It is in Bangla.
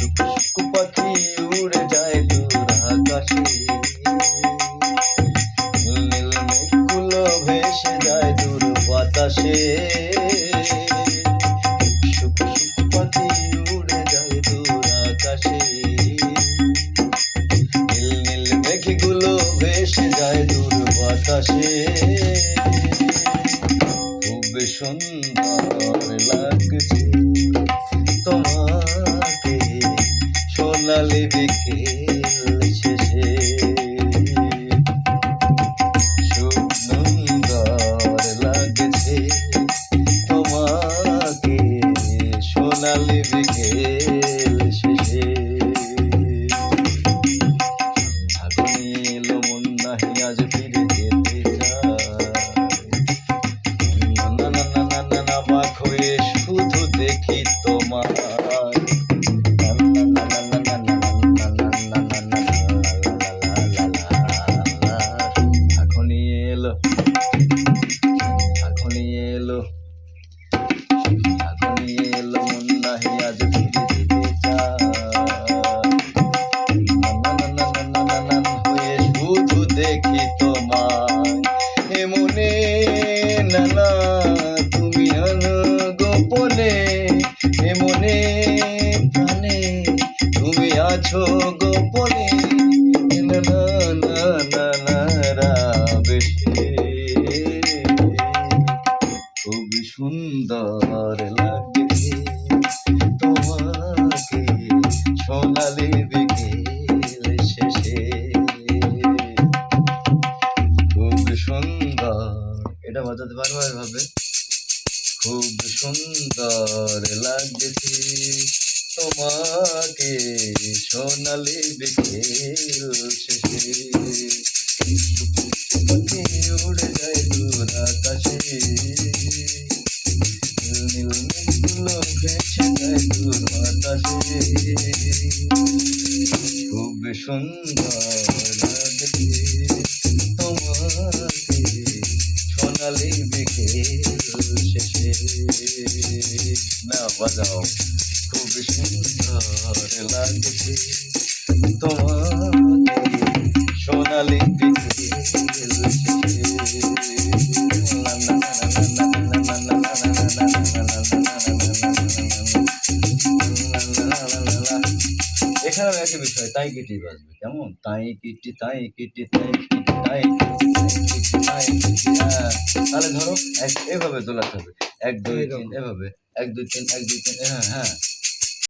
টুকু পাখি উড়ে যায় দূর নীল মেঘগুলো যায় দূর বাতাসে। উড়ে যায় নীল নীল যায় দূর বাতাসে। খুব সুন্দর লাগছে। লাগছে তোমাকে সোনালি বিকেল শেষে। এলো মন আজ ফিরে যেতে না না না না না হয়ে শুধু দেখি তোমার না এলো সাথে দেখি তোমায় এমনে নানা তুমি গোপনে এমনে প্রাণে তুমি আছো সুন্দর লাগছে তোমাকে সোনালি বিকেল শেষে। খুব সুন্দর। এটা বাজাতে পারব এভাবে? খুব সুন্দর লাগছে। তোমাকে সোনালি বিকেল শেষে। উড়ে যায় দূর আকাশে। খুব সুন্দর লাগছে তোমাকে সোনালি বিকেল শেষে। না বাজাও খুব সুন্দর লাগছে। তোমাকে সোনালি বিকেল শেষে। এখানেও একটা বিষয় তাই কিটি বাজবে কেমন? তাই কিটি তাই কিটি তাই কিটি তাই তাই তাহলে ধরো এক এভাবে দোলাতে হবে। এক দুই তিন এভাবে। এক দুই তিন এক দুই তিন হ্যাঁ হ্যাঁ।